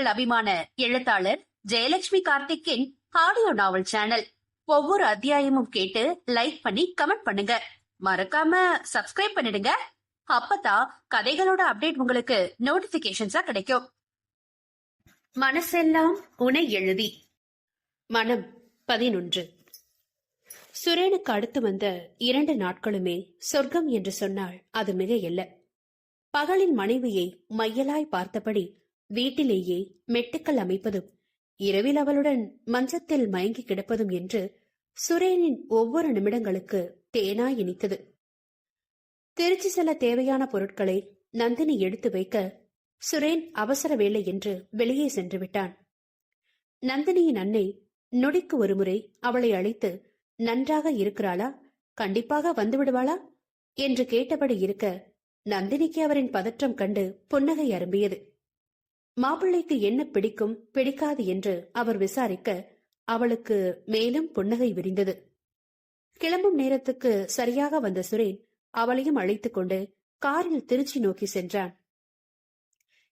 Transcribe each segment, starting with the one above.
உங்கள் அபிமான எழுத்தாளர் ஜெயலட்சுமி கார்த்திக்கின் ஆடியோ நாவல் சேனல் ஒவ்வொரு அத்தியாயமும் கேட்டு லைக் பண்ணி கமெண்ட் பண்ணுங்க. மறக்காம சப்ஸ்கிரைப் பண்ணிடுங்க. அப்பதான் கதைகளோட அப்டேட் உங்களுக்கு நோட்டிபிகேஷன்ஸா கிடைக்கும். மனசெல்லாம் உனை எழுதி. மனம் பதினொன்று. சுரேனுக்கு அடுத்து வந்த இரண்டு நாட்களுமே சொர்க்கம் என்று சொன்னால் அது மிக இல்லை பகலின் மனைவியை மையலாய் பார்த்தபடி வீட்டிலேயே மெட்டுக்கள் அமைப்பதும் இரவில் அவளுடன் மஞ்சத்தில் மயங்கி கிடப்பதும் என்று சுரேனின் ஒவ்வொரு நிமிடங்களுக்கு தேனா இனித்தது. திருச்சி செல்ல தேவையான பொருட்களை நந்தினி எடுத்து வைக்க சுரேன் அவசர வேலை என்று வெளியே சென்று விட்டான். நந்தினியின் அன்னை நொடிக்கு ஒருமுறை அவளை அழைத்து நன்றாக இருக்கிறாளா? கண்டிப்பாக வந்துவிடுவாளா என்று கேட்டபடி இருக்க நந்தினிக்கு அவரின் பதற்றம் கண்டு புன்னகை அரும்பியது. மாப்பிள்ளைக்கு என்ன பிடிக்கும் பிடிக்காது என்று அவர் விசாரிக்க அவளுக்கு மேலும் புன்னகை விரிந்தது. கிளம்பும் நேரத்துக்கு சரியாக வந்த சுரேன் அவளையும் அழைத்துக் கொண்டு காரில் திருச்சி நோக்கி சென்றான்.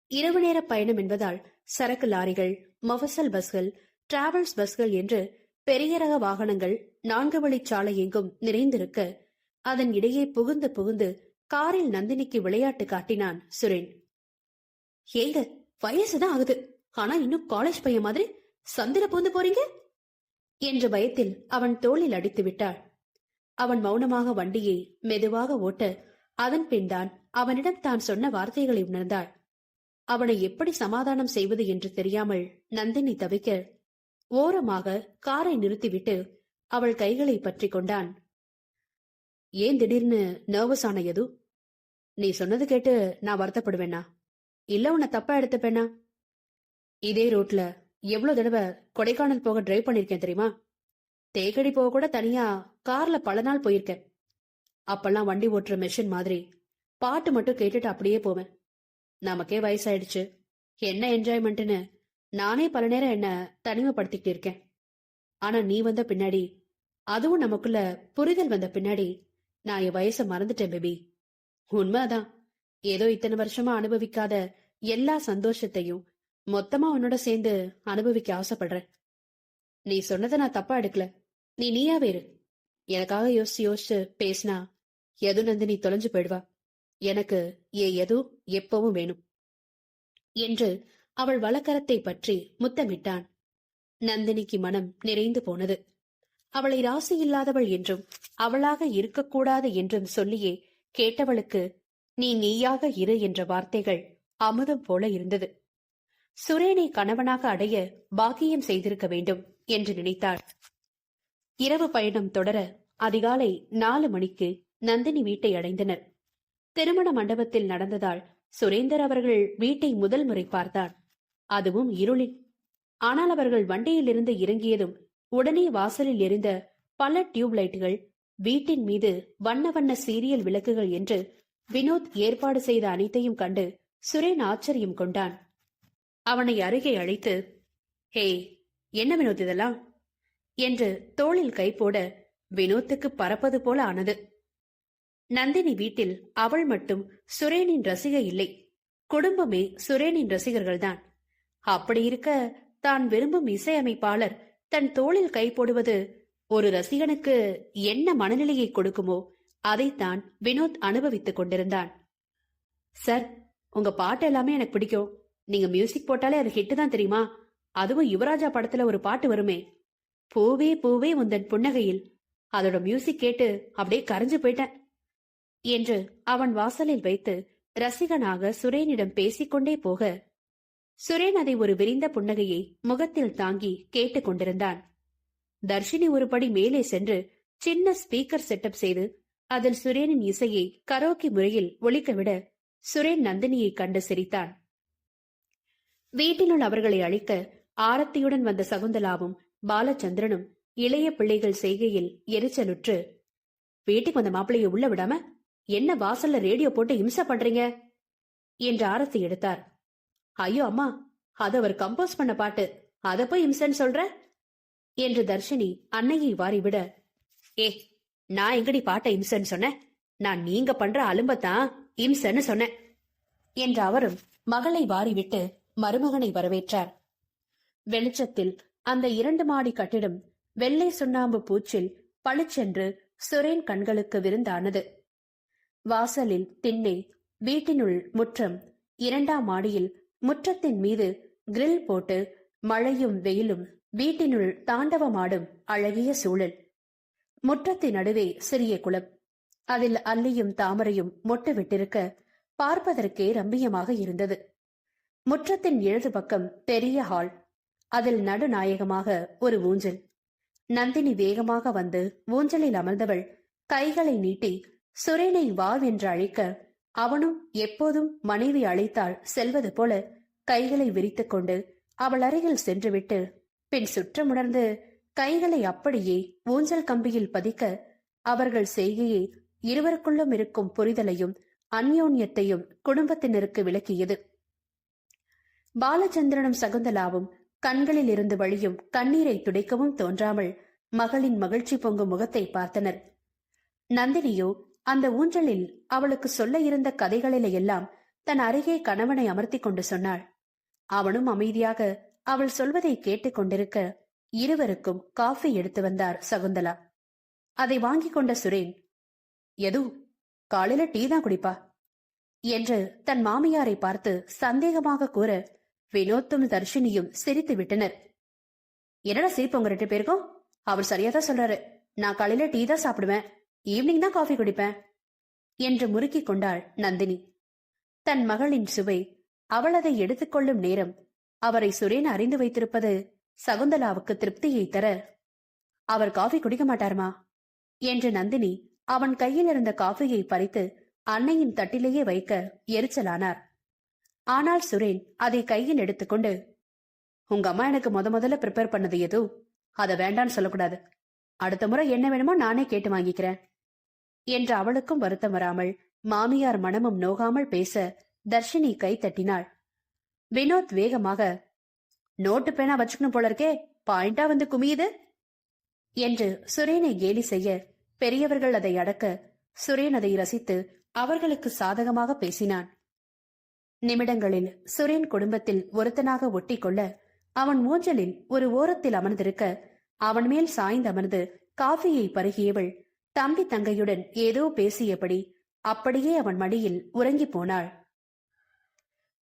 இரவு நேர பயணம் என்பதால் சரக்கு லாரிகள் மொஃபசல் பஸ்கள் டிராவல்ஸ் பஸ்கள் என்று பெரிய ரக வாகனங்கள் நான்கு வழிச்சாலை எங்கும் நிறைந்திருக்க அதன் இடையே புகுந்து புகுந்து காரில் நந்தினிக்கு விளையாட்டு காட்டினான் சுரேன். ஏங்க வயசுதான் ஆகுது. ஆனா இன்னும் காலேஜ் பையன் மாதிரி சந்தில பூந்து போறீங்க? என்ற பயத்தில் அவன் தோளில் அடித்து விட்டாள். அவன் மௌனமாக வண்டியை மெதுவாக ஓட்ட அதன் பின்தான் அவனிடம் தான் சொன்ன வார்த்தைகளை உணர்ந்தாள். அவனை எப்படி சமாதானம் செய்வது என்று தெரியாமல் நந்தினி தவிக்க ஓரமாக காரை நிறுத்திவிட்டு அவள் கைகளை பற்றி கொண்டான். ஏன் திடீர்னு நர்வஸ் ஆன எது நீ சொன்னது கேட்டு நான் வருத்தப்படுவேனா? இல்ல உன்னை தப்பா எடுத்துப்பேனா? இதே ரூட்ல எவ்வளவு தடவை கொடைக்கானல் போக டிரைவ் பண்ணிருக்கேன் தெரியுமா? தேக்கடி போக கூட தனியா கார்ல பல நாள் போயிருக்கேன். அப்பெல்லாம் வண்டி ஓட்டுற மெஷின் மாதிரி பாட்டு மட்டும் கேட்டுட்டு அப்படியே போவேன். நமக்கே வயசாயிடுச்சு. என்ன என்ஜாய்மெண்ட்னு நானே பல நேரம் என்ன தனிமைப்படுத்திக்கிட்டு இருக்கேன். ஆனா நீ வந்த பின்னாடி அதுவும் நமக்குள்ள புரிதல் வந்த பின்னாடி நான் என் வயசை மறந்துட்டேன் பேபி உண்மைதான். ஏதோ இத்தனை வருஷமா அனுபவிக்காத எல்லா சந்தோஷத்தையும் மொத்தமா உன்னோட சேர்ந்து அனுபவிக்க ஆசைப்படுறேன். நீ சொன்னதை நான் தப்பா எடுக்கல. நீ நீயாவே இரு. எனக்காக யோசிச்சு யோசிச்சு பேசினா எது நந்தினி தொலைஞ்சு போயிடுவா? எனக்கு ஏ எது எப்பவும் வேணும். என்று அவள் வழக்கரத்தை பற்றி முத்தமிட்டான். நந்தினிக்கு மனம் நிறைந்து போனது. அவளை ராசி இல்லாதவள் என்றும் அவளாக இருக்கக்கூடாது என்றும் சொல்லியே கேட்டவளுக்கு நீ நீயாக இரு என்ற வார்த்தைகள் அமுதம் போல இருந்தது. சுரேனை கணவனாக அடைய பாக்கியம் செய்திருக்க வேண்டும் என்று நினைத்தாள். இரவு பயணம் தொடர அதிகாலை நாலு மணிக்கு நந்தினி வீட்டை அடைந்தனர். திருமண மண்டபத்தில் நடந்ததால் சுரேந்தர் அவர்கள் வீட்டை முதல் முறை பார்த்தார். அதுவும் இருளில். ஆனால் அவர்கள் வண்டியிலிருந்து இறங்கியதும் உடனே வாசலில் எரிந்த பல டியூப் லைட்டுகள் வீட்டின் மீது வண்ண வண்ண சீரியல் விளக்குகள் என்று வினோத் ஏற்பாடு செய்த அனைத்தையும் கண்டு சுரேன் ஆச்சரியம் கொண்டான். அவனை அருகே அழைத்து ஹே என்ன வினோத் இதெல்லாம்? என்று தோளில் கை போட வினோத்துக்கு பறப்பது போல ஆனது. நந்தினி வீட்டில் அவள் மட்டும் சுரேனின் ரசிகை இல்லை. குடும்பமே சுரேனின் ரசிகர்கள்தான். அப்படி இருக்க தான் விரும்பும் இசையமைப்பாளர் தன் தோளில் கை போடுவது ஒரு ரசிகனுக்கு என்ன மனநிலையை கொடுக்குமோ அதைத்தான் வினோத் அனுபவித்துக் கொண்டிருந்தான். சார் உங்க பாட்டு எல்லாமே எனக்கு பிடிக்கும். நீங்க மியூசிக் போட்டாலே அது ஹிட்டு தான் தெரியுமா? அதுவும் யுவராஜா படத்துல ஒரு பாட்டு வருமே. பூவே பூவே உந்தன் புன்னகையில். அதோட மியூசிக் கேட்டு அப்படியே கரைஞ்சு போயிட்டேன். என்று அவன் வாசலில் வைத்து ரசிகனாக சுரேனிடம் பேசிக்கொண்டே போக சுரேன் அதை ஒரு விரிந்த புன்னகையை முகத்தில் தாங்கி கேட்டுக் கொண்டிருந்தான். தர்ஷினி ஒருபடி மேலே சென்று சின்ன ஸ்பீக்கர் செட்டப் செய்து அதில் சுரேனின் இசையை கரோக்கி முறையில் ஒழிக்கவிட சுரேன் நந்தினியை கண்டு சிரித்தான். வீட்டினுள் அவர்களை அழிக்க ஆரத்தியுடன் வந்த சகுந்தலாவும் பாலச்சந்திரனும் இளைய பிள்ளைகள் செய்கையில் எரிச்சலுற்று வீட்டுக்கு வந்த மாப்பிள்ளைய உள்ள விடாம என்ன வாசல்ல ரேடியோ போட்டு இம்சா பண்றீங்க? என்று ஆரத்தி எடுத்தார். ஐயோ அம்மா அது அவர் கம்போஸ் பண்ண பாட்டு. அத போய் இம்சன்னு சொல்ற? என்று தர்ஷினி அன்னையை வாரிவிட ஏ நான் எங்கடி பாட்டை இம்சன்னு சொன்னேன்? நான் நீங்க பண்ற அலும்பத்தான். இம்சன்னு சொன்னேன். என்று அவரும் மகளை வாரிவிட்டு மருமகனை வரவேற்றார். வெளிச்சத்தில் அந்த இரண்டு மாடி கட்டிடம் வெள்ளை சுண்ணாம்பு பூச்சில் பளிச்சென்று சுரேன் கண்களுக்கு விருந்தானது. வாசலில் திண்ணை வீட்டினுள் முற்றம் இரண்டாம் மாடியில் முற்றத்தின் மீது கிரில் போட்டு மழையும் வெயிலும் வீட்டினுள் தாண்டவமாடும் அழகிய சூழல். முற்றத்தின் நடுவே சிறிய குளம். அதில் அல்லியும் தாமரையும் மொட்டு விட்டிருக்க பார்ப்பதற்கே ரம்பியமாக இருந்தது. முற்றத்தின் இடது பக்கம் பெரிய ஹால் அதில் நடுநாயகமாக ஒரு ஊஞ்சல். நந்தினி வேகமாக வந்து ஊஞ்சலில் அமர்ந்தவள் கைகளை நீட்டி சுரேனை வா என்று அழைக்க அவனும் எப்போதும் மனைவி அழைத்தால் செல்வது போல கைகளை விரித்துக் கொண்டு அவள் அருகில் சென்றுவிட்டு பின் சுற்றமுணர்ந்து கைகளை அப்படியே ஊஞ்சல் கம்பியில் பதிக்க அவர்கள் செய்கையை இருவருக்குள்ளும் இருக்கும் புரிதலையும் அந்யோன்யத்தையும் குடும்பத்தினருக்கு விளக்கியது. பாலச்சந்திரனும் சகுந்தலாவும் கண்களில் இருந்து வழியும் கண்ணீரை துடைக்கவும் தோன்றாமல் மகளின் மகிழ்ச்சி பொங்கும் முகத்தை பார்த்தனர். நந்தினியோ அந்த ஊஞ்சலில் அவளுக்கு சொல்ல இருந்த கதைகளில எல்லாம் தன் அருகே கணவனை அமர்த்தி கொண்டு சொன்னாள். அவனும் அமைதியாக அவள் சொல்வதை கேட்டுக் கொண்டிருக்க இருவருக்கும் காஃபி எடுத்து வந்தார் சகுந்தலா. அதை வாங்கிக் கொண்ட சுரேன் எது? காலையில டீ தான் குடிப்பா? என்று தன் மாமியாரை பார்த்து சந்தேகமாக கூற வினோத்தும் தர்ஷினியும் சிரித்து விட்டனர். என்னடா சிரிப்பு உங்க ரெண்டு பேருக்கும்? அவர் சரியா தான் சொல்றாரு. நான் காலையில டீ தான் சாப்பிடுவேன். ஈவினிங் தான் காஃபி குடிப்பேன். என்று முறுக்கிக் கொண்டாள் நந்தினி. தன் மகளின் சுவை அவள் அதை எடுத்துக்கொள்ளும் நேரம் அவரை சுரேன் அறிந்து வைத்திருப்பது சகுந்தலாவுக்கு திருப்தியை தர அவர் காஃபி குடிக்க மாட்டாருமா? என்று நந்தினி அவன் கையில் இருந்த காஃபியை பறித்து அன்னையின் தட்டிலேயே வைக்க எரிச்சலானார். ஆனால் சுரேன் அதை கையில் எடுத்துக்கொண்டு உங்க அம்மா எனக்கு முத முதல்ல ப்ரிப்பேர் பண்ணது எது? அத வேண்டான்னு சொல்லக்கூடாது. அடுத்த முறை என்ன வேணுமோ நானே கேட்டு வாங்கிக்கிறேன். என்று அவளுக்கும் வருத்தம் வராமல் மாமியார் மனமும் நோகாமல் பேச தர்ஷினி கை தட்டினாள். வினோத் வேகமாக நோட்டு பேனா வச்சுக்கணும் போல இருக்கே. பாயிண்டா வந்து குமியுது. என்று சுரேனை கேலி செய்ய பெரியவர்கள் அதை அடக்க சுரேன் அதை ரசித்து அவர்களுக்கு சாதகமாக பேசினான். நிமிடங்களில் சுரேன் குடும்பத்தில் ஒருத்தனாக ஒட்டிக்கொள்ள அவன் மூஞ்சலில் ஒரு ஓரத்தில் அமர்ந்திருக்க அவன் மேல் சாய்ந்தமர்ந்து காஃபியை பருகியவள் தம்பி தங்கையுடன் ஏதோ பேசியபடி அப்படியே அவன் மடியில் உறங்கி போனாள்.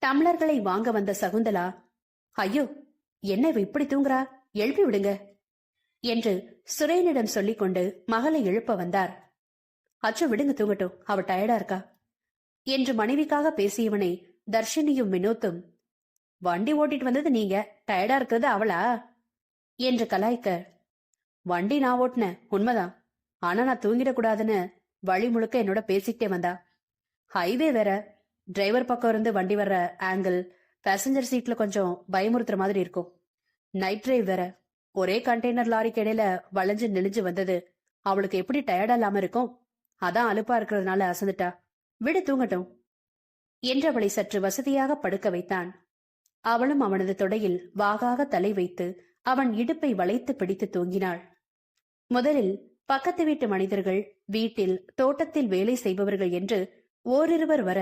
டம்ளர்களை வாங்க வந்த சகுந்தலா ஐயோ என்ன இப்படி தூங்குறா? எழுப்பி விடுங்க. என்று சுரேனிடம் சொல்லிக்கொண்டு மகளை எழுப்ப வந்தார். அச்சோ விடுங்க தூங்கட்டும். அவ டயர்டா இருக்கா? என்று மனைவிக்காக பேசியவனை தர்ஷினியும் வினோத்தும் வண்டி ஓட்டிட்டு வந்தது நீங்க. டயர்டா இருக்கிறது அவளா? என்று கலாய்க்க வண்டி நான் ஓட்டினேன். உண்மைதான். ஆனா நான் தூங்கிடக்கூடாதுன்னு வழி முழுக்க என்னோட பேசிக்கிட்டே வந்தா. ஹைவே வேற. டிரைவர் பக்கம் இருந்து வண்டி வர்ற ஆங்கிள் பேசஞ்சர் சீட்ல கொஞ்சம் பயமுறுத்துற மாதிரி இருக்கும். நைட் டிரைவ் வேற. ஒரே கண்டெய்னர் லாரிக்கு இடையில வளைஞ்சு நெளிஞ்சு வந்தது. அவளுக்கு எப்படி டயர்டா இல்லாம இருக்கும்? அதான் அலுப்பா இருக்கிறதுனால அசந்துட்டா. விடு தூங்கட்டும். என்று அவளை சற்று வசதியாக படுக்க வைத்தான். அவளும் அவனது தொடையில் வாகாக தலை வைத்து அவன் இடுப்பை வளைத்து பிடித்து தூங்கினாள். முதலில் பக்கத்து வீட்டு மனிதர்கள் வீட்டில் தோட்டத்தில் வேலை செய்பவர்கள் என்று ஓரிருவர் வர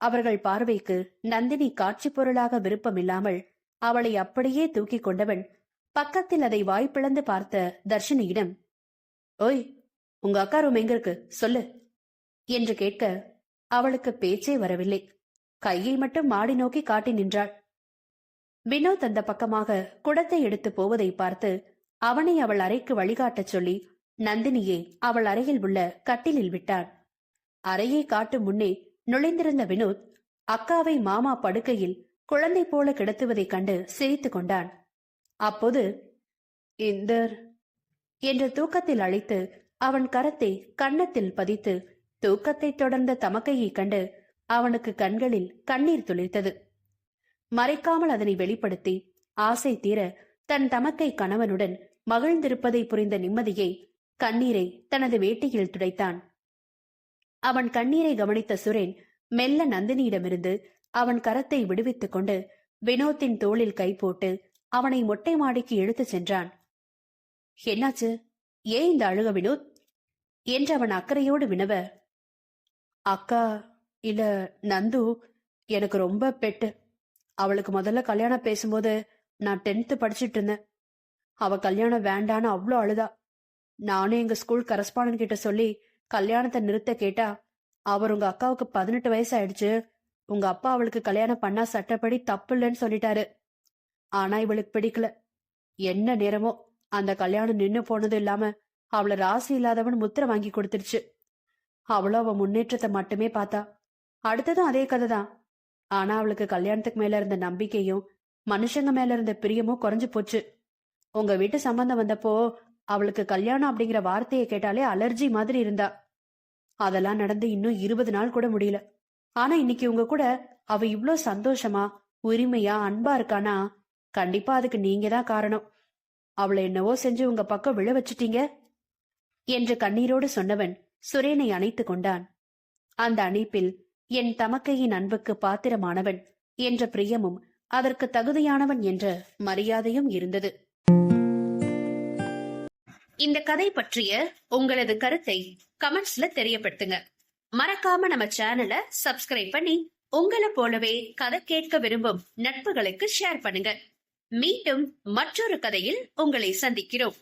அவர்கள் பார்வைக்கு நந்தினி காட்சி பொருளாக விருப்பமில்லாமல் அவளை அப்படியே தூக்கிக் கொண்டவன் பக்கத்தில் அதை வாய்ப்பிழந்து பார்த்த தர்ஷினியிடம் ஓய் உங்க அக்கா ரூம் எங்க இருக்கு? சொல்லு என்று கேட்க அவளுக்கு பேச்சே வரவில்லை. கையை மட்டும் மாடி நோக்கி காட்டி நின்றாள். வினோத் அந்த பக்கமாக குடத்தை எடுத்து போவதை பார்த்து அவனை அவள் அறைக்கு வழிகாட்டச் சொல்லி நந்தினியை அவள் அறையில் உள்ள கட்டிலில் விட்டான் அறையை காட்டும் முன்னே நுழைந்திருந்த வினோத் அக்காவை மாமா படுக்கையில் குழந்தை போல கிடத்துவதைக் கண்டு சிரித்துக் கொண்டான். அப்போது இந்தர் என்ற தூக்கத்தில் அழைத்து அவன் கரத்தை கன்னத்தில் பதித்து தூக்கத்தை தொடர்ந்த தமக்கையைக் கண்டு அவனுக்கு கண்களில் கண்ணீர் துளிர்த்தது. மறைக்காமல் அதனை வெளிப்படுத்தி ஆசை தீர தன் தமக்கை கணவனுடன் மகிழ்ந்திருப்பதை புரிந்த நிம்மதியை கண்ணீரை தனது வேட்டியில் துடைத்தான். அவன் கண்ணீரை கவனித்த சுரேன் மெல்ல நந்தினியிடமிருந்து அவன் கரத்தை விடுவித்துக் கொண்டு வினோத்தின் தோளில் கை போட்டு அவனை மொட்டை மாடிக்கு இழுத்துச் சென்றான். என்னாச்சு? ஏன் இந்த அழுக வினோத் என்று அவன் அக்கறையோடு வினவ அக்கா இல்ல நந்து எனக்கு ரொம்ப பெட்டு. அவளுக்கு முதல்ல கல்யாணம் பேசும்போது நான் டென்த்து படிச்சிட்டு இருந்தேன். அவ கல்யாணம் வேண்டான்னு அவ்வளோ அழுதா. நானும் எங்க ஸ்கூல் கரஸ்பாண்டன்ட் கிட்ட சொல்லி கல்யாணத்தை நிறுத்த கேட்டா அவர் உங்க அக்காவுக்கு பதினெட்டு வயசு ஆயிடுச்சு. உங்க அப்பா அவளுக்கு கல்யாணம் பண்ணா சட்டப்படி தப்பு இல்லைன்னு சொல்லிட்டாரு. ஆனா இவளுக்கு பிடிக்கல. என்ன நேரமோ அந்த கல்யாணம் நின்னு போனது இல்லாம அவளை ராசி இல்லாதவன் முத்திரை வாங்கி கொடுத்துருச்சு. அவளும் அவ முன்னேற்றத்தை மட்டுமே பார்த்தா. அடுத்ததும் அதே கதை தான். ஆனா அவளுக்கு கல்யாணத்துக்கு மேல இருந்த நம்பிக்கையும் மனுஷங்க மேல இருந்த பிரியமும் குறைஞ்சு போச்சு. உங்க வீட்டு சம்பந்தம் வந்தப்போ அவளுக்கு கல்யாணம் அப்படிங்கிற வார்த்தையை கேட்டாலே அலர்ஜி மாதிரி இருந்தா. அதெல்லாம் நடந்து இன்னும் இருபது நாள் கூட முடியல. ஆனா இன்னைக்கு உங்க கூட அவ இவ்ளோ சந்தோஷமா உரிமையா அன்பா இருக்கானா கண்டிப்பா அதுக்கு நீங்க தான் காரணம். அவளை என்னவோ செஞ்சு உங்க பக்கம் விழ வச்சிட்டீங்க என்று கண்ணீரோடு சொன்னவன் சுரேனை அணைத்துக் கொண்டான். அந்த அணைப்பில் என் தமக்கையின் அன்புக்கு பாத்திரமானவன் என்ற பிரியமும் அதற்கு தகுதியானவன் என்ற மரியாதையும் இருந்தது. இந்த கதை பற்றிய உங்களது கருத்தை கமெண்ட்ஸ்ல தெரியப்படுத்துங்க. மறக்காம நம்ம சேனலை சப்ஸ்கிரைப் பண்ணி உங்களை போலவே கதை கேட்க விரும்பும் நட்புகளுக்கு ஷேர் பண்ணுங்க. மீண்டும் மற்றொரு கதையில் உங்களை சந்திக்கிறோம்.